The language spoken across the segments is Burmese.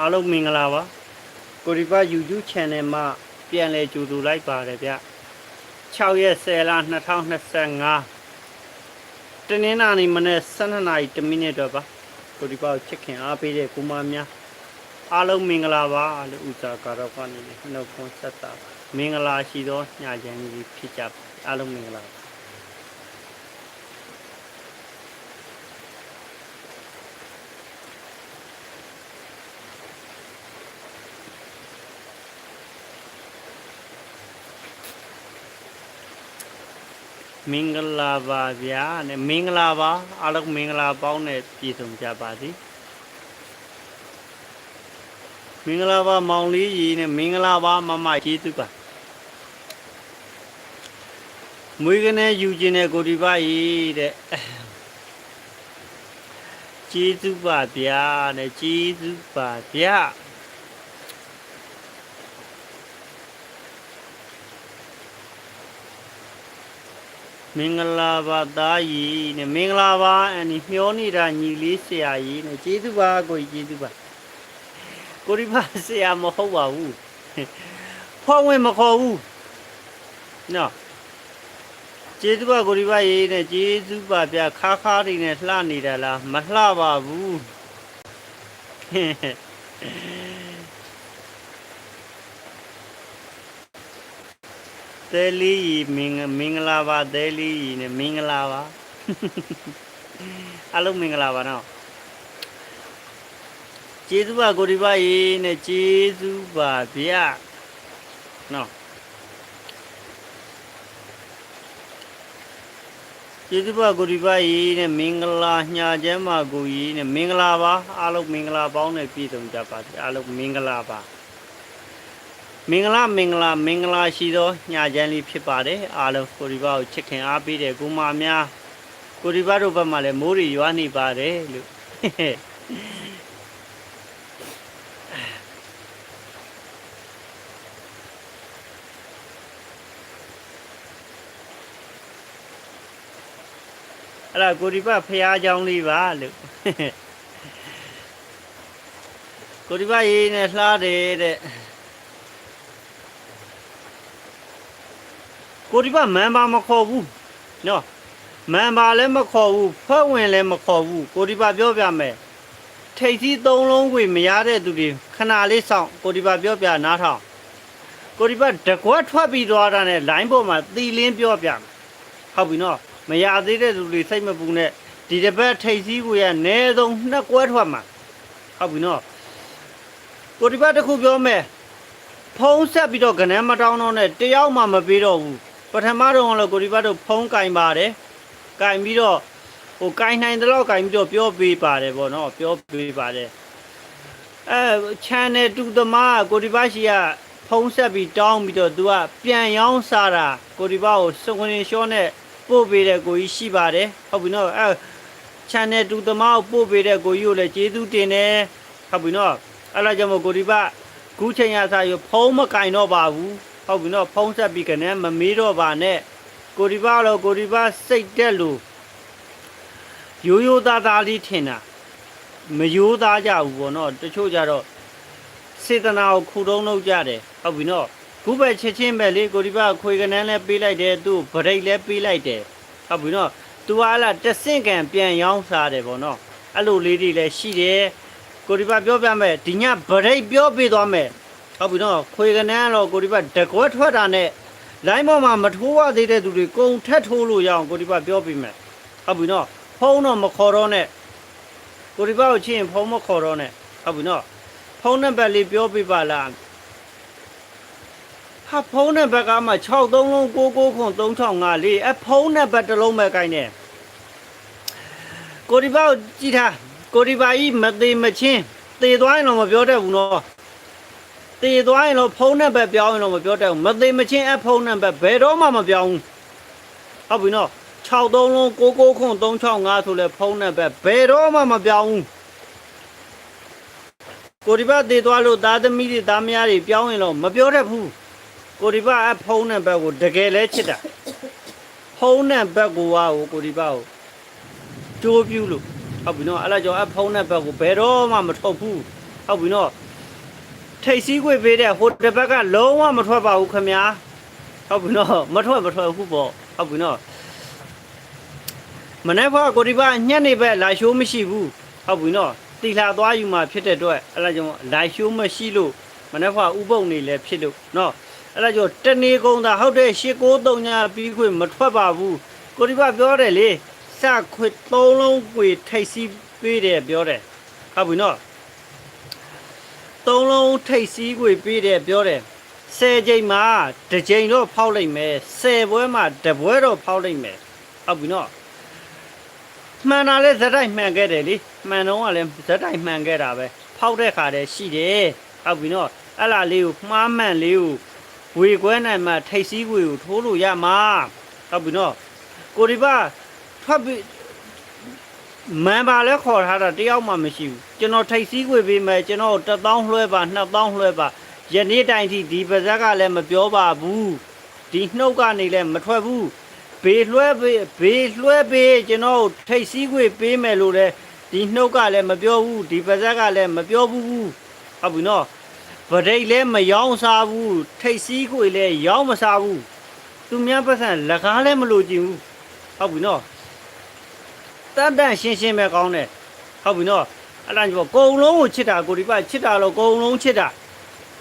အားလုံးမင်္ဂလာပါကိုရီပါ YouTube Channel မှာပြန်လဲကြိုဆိုလိုက်ပါတယ်ဗျ6ရက်10လ2025တနင်္လာနေ့မနေ့12နာရီ1မိနစ်တော့ပါကိုရီပါကိုချစ်ခင်အားပေးတဲ့ကိုမများအားလုံးမင်္ဂလာပါလို့ဥစားကတော့ကနေနှုတ်ခွန်းဆက်တာပါမင်္ဂလာရှိသောညချမ်းကြီးဖြစ်ကြပါအားလုံးမင်္ဂလာပါ မင်္ဂလာပါဗျာနဲ့မင်္ဂလာပါအားလုံးမင်္ဂလာပေါင်းနဲ့ပြည့်စုံကြပါသည်မင်္ဂလာပါမောင်လေးကြီးနဲ့မင်္ဂလာပါမမကြီးသူပါမွေးကနေယူခြင်းနဲ့ကိုဒီပါကြီးတဲ့ကျေးဇူးပါဗျာနဲ့ကျေးဇူးပါဗျာ မင်္ဂလာပါသားကြီးနဲ့မင်္ဂလာပါအန်ဒီမျောနေတာညီလေးဆရာကြီးနဲ့ကျေးဇူးပါကိုကြီးကျေးဇူးပါကိုရီပါဆရာမဟုတ်ပါဘူးဖောက်ဝင်မခေါ်ဘူးနော်ကျေးဇူးပါကိုရီပါရေးနဲ့ကျေးဇူးပါဗျခါခါတွေနဲ့လှနေတာလားမလှပါဘူး သဲလီကြီးမင်္ဂမင်္ဂလာပါသဲလီကြီးနဲ့မင်္ဂလာပါအလုံးမင်္ဂလာပါနော်ကျေးဇူးပါကိုဒီပါရေးနဲ့ကျေးဇူးပါဗျနော်ကျေးဇူးပါကိုဒီပါရေးနဲ့မင်္ဂလာညာချမ်းပါကိုကြီးနဲ့မင်္ဂလာပါအားလုံးမင်္ဂလာပေါင်းနဲ့ပြည့်စုံကြပါစေအားလုံးမင်္ဂလာပါ မင်္ဂလာမင်္ဂလာမင်္ဂလာရှိသောညချမ်းလေးဖြစ်ပါတယ်အားလုံးကိုရီဘာကိုချစ်ခင်အားပေးတဲ့ကိုမများကိုရီဘာတို့ဘက်မှာလည်းမိုးတွေရွာနေပါတယ်လို့အဲ့ဒါကိုရီဘာဖះเจ้าလေးပါလို့ကိုရီဘာရေးနဲ့လှတယ်တဲ့ ကိုဒီပါမန်ပါမခေါ်ဘူးနော်မန်ပါလည်းမခေါ်ဘူးဖက်ဝင်လည်းမခေါ်ဘူးကိုဒီပါပြောပြမယ်ထိတ်စီးသုံးလုံးခွေမရတဲ့သူတွေခဏလေးစောင့်ကိုဒီပါပြောပြနားထောင်ကိုဒီပါတကွက်ထွက်ပြီးသွားတာနဲ့လိုင်းပေါ်မှာတီလင်းပြောပြမယ်ဟုတ်ပြီနော်မရသေးတဲ့သူတွေစိတ်မပူနဲ့ဒီတစ်ပတ်ထိတ်စီးကိုရနဲဆုံးနှစ်ကွက်ထွက်မှာဟုတ်ပြီနော်ကိုဒီပါတစ်ခုပြောမယ်ဖုံးဆက်ပြီးတော့ကနန်းမတောင်းတော့နဲ့တယောက်မှမပေးတော့ဘူး ပထမတော့လည်းကိုဒီဘတ်တို့ဖုံးကင်ပါတယ်ကင်ပြီးတော့ဟိုကင်နိုင်တဲ့လောက်ကင်ပြီးတော့ပြောပေးပါတယ်ဗောနော်ပြောပေးပါတယ်အဲ channel တူသမားကိုဒီဘတ်ရှိကဖုံးဆက်ပြီးတောင်းပြီးတော့ तू ကပြန်ရောင်းစားတာကိုဒီဘတ်ကိုစုံဝင်ရှောနဲ့ပို့ပေးတဲ့ကိုကြီးရှိပါတယ်ဟုတ်ပြီနော်အဲ channel တူသမားကိုပို့ပေးတဲ့ကိုကြီးကိုလည်းကျေးဇူးတင်တယ်ဟုတ်ပြီနော်အဲ့ဒါကြောင့်မို့ကိုဒီဘတ်ခုချိန်ရစားရဖုံးမကင်တော့ပါဘူး ဟုတ်ပြီနော်ဖုံးဆက်ပြီးကနေမမေးတော့ပါနဲ့ကိုဒီပါတော့ကိုဒီပါစိတ်တက်လို့ရိုးရိုးသားသားလေးထင်တာမရိုးသားကြဘူးပေါ့နော်တချို့ကြတော့စေတနာကိုခုတုံးလုပ်ကြတယ်ဟုတ်ပြီနော်ခုပဲချက်ချင်းပဲလေကိုဒီပါခွေကနန်းလဲပေးလိုက်တယ်သူ့ဗရိတ်လဲပေးလိုက်တယ်ဟုတ်ပြီနော်သူကလာတဆင့်ကံပြန်ရောင်းစားတယ်ပေါ့နော်အဲ့လိုလေးတွေလည်းရှိတယ်ကိုဒီပါပြောပြမယ်ဒီညဗရိတ်ပြောပေးသွားမယ် ဟုတ်ပြီနော်ခွေကနန်းကတော့ကိုဒီဘတ်တကွက်ထွက်တာနဲ့လိုင်းပေါ်မှာမထိုးရသေးတဲ့သူတွေကုံထက်ထိုးလို့ရအောင်ကိုဒီဘတ်ပြောပြမယ်ဟုတ်ပြီနော်ဖုံးတော့မခေါ်တော့နဲ့ကိုဒီဘတ်ကိုချင်းဖုံးမခေါ်တော့နဲ့ဟုတ်ပြီနော်ဖုံးနံပါတ်လေးပြောပြပါလားဟာဖုံးနံပါတ်ကမှ63လုံး99ခွန်365လေးအဖုံးနံပါတ်တစ်လုံးပဲကိုင်းနေကိုဒီဘတ်ကိုကြည့်ထားကိုဒီဘတ်ကြီးမသေးမချင်းသေသွားရင်တော့မပြောတတ်ဘူးနော် တည်သွားရင်တော့ဖုန်းနံပါတ်ပြောင်းရင်တော့မပြောတတ်ဘူးမသိမချင်းအဖုန်းနံပါတ်ဘယ်တော့မှမပြောင်းဘူးဟုတ်ပြီနော်63လုံး99ခွန်365ဆိုလဲဖုန်းနံပါတ်ဘယ်တော့မှမပြောင်းဘူးကိုဒီဘတ်တည်သွားလို့သားသမီးတွေသားမယားတွေပြောင်းရင်တော့မပြောတတ်ဘူးကိုဒီဘတ်အဖုန်းနံပါတ်ကိုတကယ်လဲချစ်တာဖုန်းနံပါတ်ကိုဟာကိုကိုဒီဘတ်ကိုကြိုးပြူလို့ဟုတ်ပြီနော်အဲ့ဒါကြောင့်အဖုန်းနံပါတ်ကိုဘယ်တော့မှမထုတ်ဘူးဟုတ်ပြီနော် ထိတ်စည်းခွေပေးတဲ့ဟိုတစ်ဘက်ကလုံးဝမထွက်ပါဘူးခင်ဗျာဟုတ်ပြီနော်မထွက်မထွက်ဘူးပေါ့ဟုတ်ပြီနော်မနေ့ကကိုဒီပါညက်နေပဲလာရှိုးမရှိဘူးဟုတ်ပြီနော်တီလာသွားယူมาဖြစ်တဲ့အတွက်အဲ့ဒါကြောင့်လာရှိုးမရှိလို့မနေ့ကဥပုံနေလဲဖြစ်လို့နော်အဲ့ဒါကြောင့်တနေကုန်တာဟုတ်တယ်ရှစ်ကိုသုံးညာပြီးခွေမထွက်ပါဘူးကိုဒီပါပြောတယ်လေစခွေသုံးလုံးခွေထိတ်စည်းပေးတယ်ပြောတယ်ဟုတ်ပြီနော် သုံးလုံးထိတ်စည်းခွေပေးတယ်ပြောတယ်ဆယ်ချိန်မှာတစ်ချိန်တော့ဖောက်လိုက်မယ်ဆယ်ပွဲမှာတစ်ပွဲတော့ဖောက်လိုက်မယ်ဟုတ်ပြီနော်မှန်တာလဲဇက်တိုက်မှန်ခဲ့တယ်လေမှန်တော့ကလည်းဇက်တိုက်မှန်ခဲ့တာပဲဖောက်တဲ့ခါတည်းရှိတယ်ဟုတ်ပြီနော်အဲ့လာလေးကိုမှားမှန်လေးကိုဝေခွဲနိုင်မှထိတ်စည်းခွေကိုထိုးလို့ရမှာဟုတ်ပြီနော်ကိုဒီပါထွက်ပြီး မန်ပါလဲခေါ်ထားတာတယောက်မှမရှိဘူးကျွန်တော်ထိတ်စည်းခွေပေးမယ်ကျွန်တော်1000လွှဲပါ2000လွှဲပါယနေ့တိုင်ထိဒီပါဇက်ကလည်းမပြောပါဘူးဒီနှုတ်ကနေလည်းမထွက်ဘူးဘေးလွှဲပေးဘေးလွှဲပေးကျွန်တော်ထိတ်စည်းခွေပေးမယ်လို့လည်းဒီနှုတ်ကလည်းမပြောဘူးဒီပါဇက်ကလည်းမပြောဘူးဟုတ်ပြီနော်ဗဒိတ်လည်းမယောင်းစားဘူးထိတ်စည်းခွေလည်းယောင်းမစားဘူးသူများပတ်စံလက်ကားလည်းမလိုချင်ဘူးဟုတ်ပြီနော် တန်တန်ရှင်းရှင်းပဲကောင်းတယ်ဟုတ်ပြီနော်အဲ့ဒါကြောင့်ကုံလုံးကိုချစ်တာကိုဒီပချစ်တာလို့ကုံလုံးချစ်တာ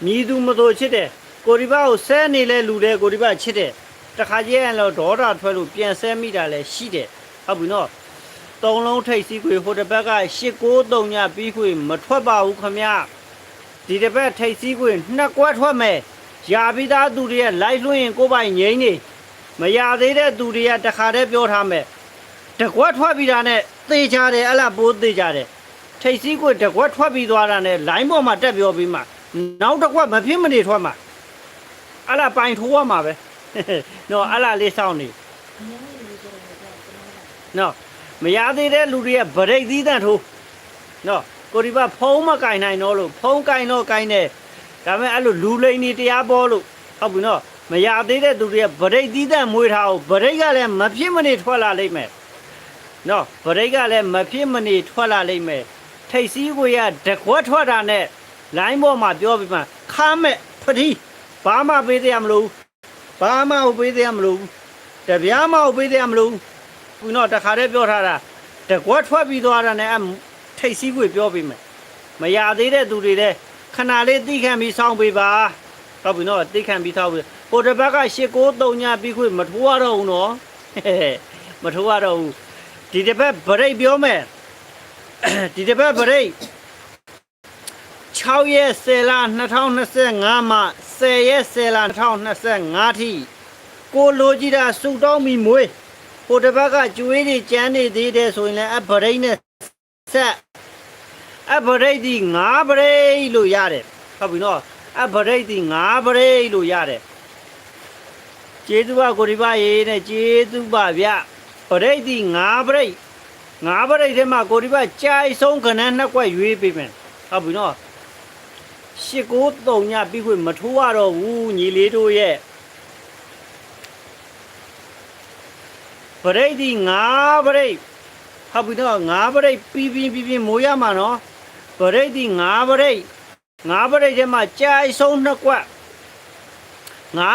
မြည်သူမတော်ချစ်တယ်ကိုဒီပကိုဆဲနေလဲလူတယ်ကိုဒီပချစ်တယ်တခါကျရင်တော့ဒေါတာထွက်လို့ပြန်ဆဲမိတာလည်းရှိတယ်ဟုတ်ပြီနော်သုံးလုံးထိတ်စီးခွေဟိုတစ်ဘက်က893ညပြီးခွေမထွက်ပါဘူးခမဒီတစ်ဘက်ထိတ်စီးခွေနှစ်ကွက်ထွက်မယ်ရာပြီးသားသူတွေကလိုက်လွှင့်ရင်ကိုယ်ပိုင်ငိမ့်နေမရသေးတဲ့သူတွေကတခါတည်းပြောထားမယ် တကွက်ထွက်ပြီးတာနဲ့သေချာတယ်အဲ့လားပိုးသေချာတယ်ထိတ်စည်းကိုတကွက်ထွက်ပြီးသွားတာနဲ့လိုင်းပေါ်မှာတက်ပြောပြီးမှနောက်တစ်ကွက်မဖြစ်မနေထွက်မှာအဲ့လားပိုင်ထိုးရမှာပဲနော်အဲ့လားလေးစောင့်နေနော်မရသေးတဲ့လူတွေကဗရိတ်သီးတန့်ထိုးနော်ကိုဒီဘဖုံးမကင်နိုင်တော့လို့ဖုံးကင်တော့ကင်တယ်ဒါပေမဲ့အဲ့လိုလူလိန်နေတရားပေါ်လို့ဟုတ်ပြီနော်မရသေးတဲ့သူတွေကဗရိတ်သီးတန့်မွေးထားအောင်ဗရိတ်ကလည်းမဖြစ်မနေထွက်လာလိမ့်မယ် နော်ဗရိတ်ကလည်းမဖြစ်မနေထွက်လာလိမ့်မယ်ထိတ်စည်းကိုရတကွက်ထွက်တာနဲ့လိုင်းပေါ်မှာပြောပြီးမှခါမဲ့ဖတိဘာမှပေးသေးရမလို့ဘာမှပေးသေးရမလို့တပြားမှပေးသေးရမလို့ခုတော့တခါတည်းပြောထားတာတကွက်ထွက်ပြီးသွားတာနဲ့အထိတ်စည်းကိုပြောပြီးမယ်မရသေးတဲ့သူတွေလည်းခဏလေးသိခံပြီးစောင့်ပေးပါဟုတ်ပြီနော်သိခံပြီးသောက်ပြီးဟိုတစ်ဘက်ကရှစ်ကိုသုံးညပြီးခွေမထိုးရတော့ဘူးနော်မထိုးရတော့ဘူး ဒီတစ်ပတ်ဗရိတ်ပြောမယ်ဒီတစ်ပတ်ဗရိတ်6ရက်10လ2025မှ10ရက်10လ2025ထိကိုလိုကြည့်တာစုတောင်းပြီးမွေးဟိုတစ်ပတ်ကကျွေးတွေကျန်းနေသေးတယ်ဆိုရင်လည်းအဗရိတ်နဲ့ဆက်အဗရိတ်ဒီ9ဗရိတ်လို့ရတယ်ဟုတ်ပြီနော်အဗရိတ်ဒီ9ဗရိတ်လို့ရတယ်ကျေးဇူးပါကိုဒီပါရေးနဲ့ကျေးဇူးပါဗျ ပရိတ်ဒီ9ပရိတ်9ပရိတ်ထဲမှာကိုဒီဘကြိုက်ဆုံးခဏနှစ်ကွက်ရွေးပေးမယ်ဟုတ်ပြီနော်ရှစ်ကိုတုံညပြီးခွေမထိုးရတော့ဘူးညီလေးတို့ရဲ့ပရိတ်ဒီ9ပရိတ်ဟုတ်ပြီနော်9ပရိတ်ပြီးပြီးပြီးပြီးမိုးရမှာနော်ပရိတ်ဒီ9ပရိတ်9ပရိတ်ထဲမှာကြိုက်ဆုံးနှစ်ကွက်9ငါ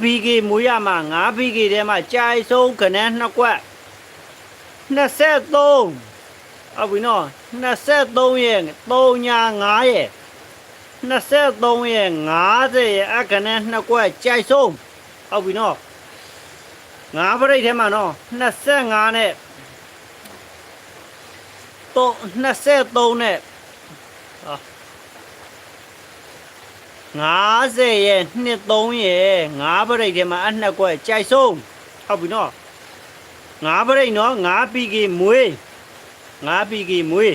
ဘီကေမွေးရမှာငါဘီကေထဲမှာကြိုက်ဆုံးခဏနှစ်ကွက်23ဟုတ်ပြီနော်23ရဲ့3ညာ9ရဲ့23ရဲ့50ရဲ့အခဏနှစ်ကွက်ကြိုက်ဆုံးဟုတ်ပြီနော်ငါပရိတ်ထဲမှာနော်25နဲ့တော့23နဲ့ 50ရဲ့နှစ်3ရဲ့5ပရိတ်ထဲမှာအနှစ်ကွက်ကြိုက်ဆုံးဟုတ်ပြီနော်5ပရိတ်နော်5 PK မွေး5 PK မွေး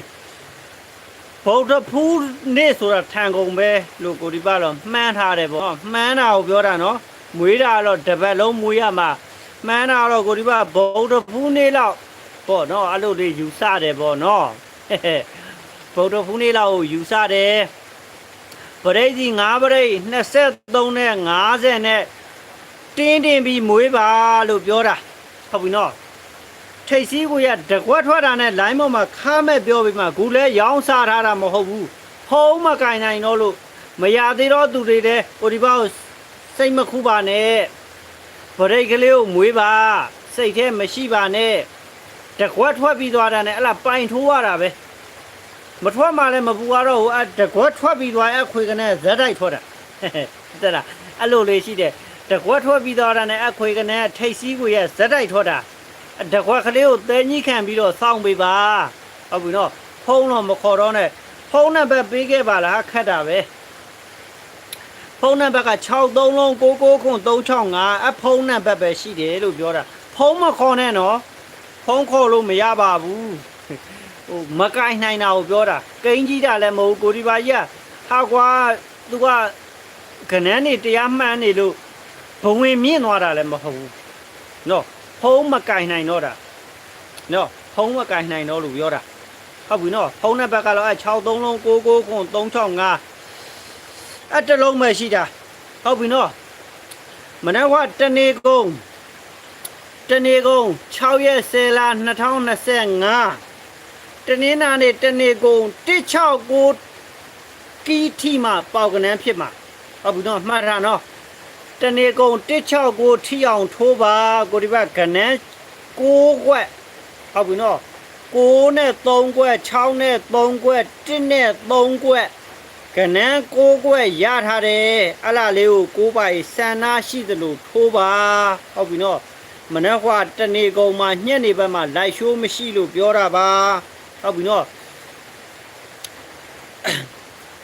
ဗုဒ္ဓဖူးနေ့ဆိုတာထန်ကုန်ပဲလို့ကိုဒီပါတော့မှန်းထားတယ်ပေါ့မှန်းတာကိုပြောတာနော်မွေးတာတော့တစ်ပတ်လုံးမွေးရမှာမှန်းတာတော့ကိုဒီပါဗုဒ္ဓဖူးနေ့လောက်ပေါ့နော်အဲ့လိုလေးယူဆတယ်ပေါ့နော်ဟဲ့ဟဲ့ဗုဒ္ဓဖူးနေ့လောက်ကိုယူဆတယ် ပရိတ်ကြီး9ပရိတ်23နဲ့50နဲ့တင်းတင်းပြီးမွေးပါလို့ပြောတာဟုတ်ပြီနော်ထိတ်စည်းကိုရတကွက်ထွက်တာနဲ့လိုင်းပေါ်မှာခါမဲ့ပြောပြီးမှခုလဲရောင်းစားထားတာမဟုတ်ဘူးဖဖုံးမကင်နိုင်တော့လို့မရသေးတော့သူတွေတဲ့ကိုဒီပါကိုစိတ်မခုပါနဲ့ဗရိတ်ကလေးကိုမွေးပါစိတ်ထဲမရှိပါနဲ့တကွက်ထွက်ပြီးသွားတာနဲ့အဲ့လားပိုင်ထိုးရတာပဲ မထွက်မှလည်းမပူရတော့ဘူးအဲ့တကွက်ထွက်ပြီးသွားအဲ့ခွေကနေဇက်တိုက်ထွက်တာတဲ့လားအဲ့လိုလေးရှိတယ်တကွက်ထွက်ပြီးသွားတာနဲ့အဲ့ခွေကနေထိတ်စည်းကိုရဲ့ဇက်တိုက်ထွက်တာအဲ့တကွက်ကလေးကိုတဲကြီးခံပြီးတော့စောင့်ပေးပါဟုတ်ပြီနော်ဖုံးတော့မခေါ်တော့နဲ့ဖုံးနဲ့ပဲပေးခဲ့ပါလားခက်တာပဲဖုံးနံပါတ်က63လုံး99ခွန်365အဖုံးနံပါတ်ပဲရှိတယ်လို့ပြောတာဖုံးမခေါ်နဲ့နော်ဖုံးခေါ်လို့မရပါဘူး ဟိုမကင်နိုင်တာကိုပြောတာကိန်းကြီးတာလည်းမဟုတ်ဘူးကိုဒီပါကြီးကဟာကွာသူကခဏန်းနေတရားမှန်းနေလို့ဘဝင်မြင့်သွားတာလည်းမဟုတ်ဘူးနော်ဖုံးမကင်နိုင်တော့တာနော်ဖုံးမကင်နိုင်တော့လို့ပြောတာဟုတ်ပြီနော်ဖုံးနံပါတ်ကတော့အဲ63လုံး99ခွန်365အဲ့တစ်လုံးပဲရှိတာဟုတ်ပြီနော်မနေ့ကတနေကုန်တနေကုန်6ရက်10လ2025 တနင်္လာနေ့တနေကုန်169ကီထီမှာပေါကနန်းဖြစ်မှာဟုတ်ပြီနော်မှတ်ထားနော်တနေကုန်169ထီအောင်ထိုးပါကိုဒီဘက်ကနန်း6ခွက်ဟုတ်ပြီနော်6နဲ့3ခွက်6နဲ့3ခွက်1နဲ့3ခွက်ကနန်း6ခွက်ရထားတယ်အဲ့လားလေးကိုကိုးပါစန္နာရှိသလိုထိုးပါဟုတ်ပြီနော်မနေ့ကတနေကုန်မှာညက်နေဘက်မှာလိုက်ရှိုးမရှိလို့ပြောတာပါ ဟုတ်ပြီနော်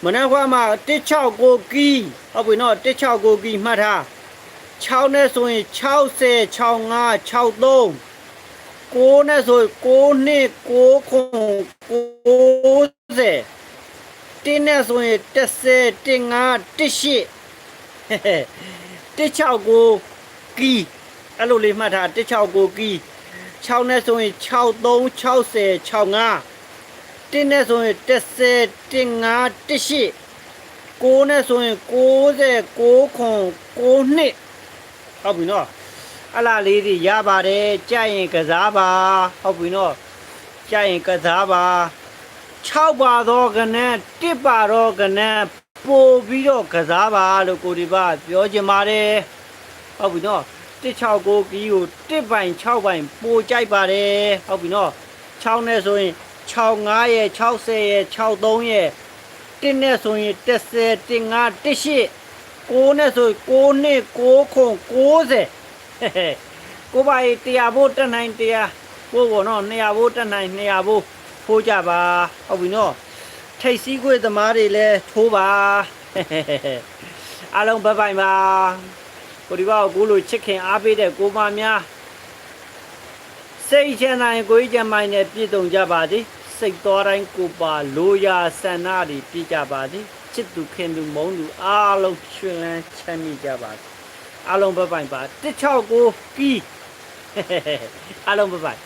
မနေ့ကမှာ169ကီဟုတ်ပြီနော်169ကီမှတ်ထား6နဲ့ဆိုရင်60 65 63 9နဲ့ဆို9နှစ်9ခွန်90တင်းနဲ့ဆိုရင်10 15 18 169ကီအဲ့လိုလေးမှတ်ထား169ကီ 6နဲ့ဆိုရင်63 60 65တင်းနဲ့ဆိုရင်10 15 18 9နဲ့ဆိုရင်90 9ခွန်9နှစ်ဟုတ်ပြီနော်အလားလေးတွေရပါတယ်ကြိုက်ရင်ကစားပါဟုတ်ပြီနော်ကြိုက်ရင်ကစားပါ6ပါတော့ကနန်း1ပါတော့ကနန်းပို့ပြီးတော့ကစားပါလို့ကိုဒီပါပြောချင်ပါတယ်ဟုတ်ပြီနော် 169ကီးကို1ပိုင်6ပိုင်ပို့ကြိုက်ပါတယ်ဟုတ်ပြီနော်6နဲ့ဆိုရင်65ရဲ့60ရဲ့63ရဲ့1နဲ့ဆိုရင်10 15 18 9နဲ့ဆို9နှစ်9ခွန်90ကိုပါရီတရားဖို့တက်နိုင်တရားပို့ပေါ့နော်200ဖို့တက်နိုင်200ဖို့ဖိုးကြပါဟုတ်ပြီနော်ထိတ်စည်းခွေသမားတွေလည်းထိုးပါအားလုံးဘိုင်ဘိုင်ပါ ကိုဒီဘောက်ကိုလိုချစ်ခင်အားပေးတဲ့ကိုမများစိတ်ချမ်းသာရင်ကိုကြီးချမ်းမိုင်းနဲ့ပြည့်စုံကြပါသည်စိတ်တော်တိုင်းကိုပါလိုရာဆန္ဒတွေပြည့်ကြပါသည်ချစ်သူခင်သူမုန်းသူအားလုံးရှင်လန်းချမ်းမြေ့ကြပါသည်အားလုံးဘိုင်ဘိုင်ပါ169ကီးအားလုံးဘိုင်ဘိုင်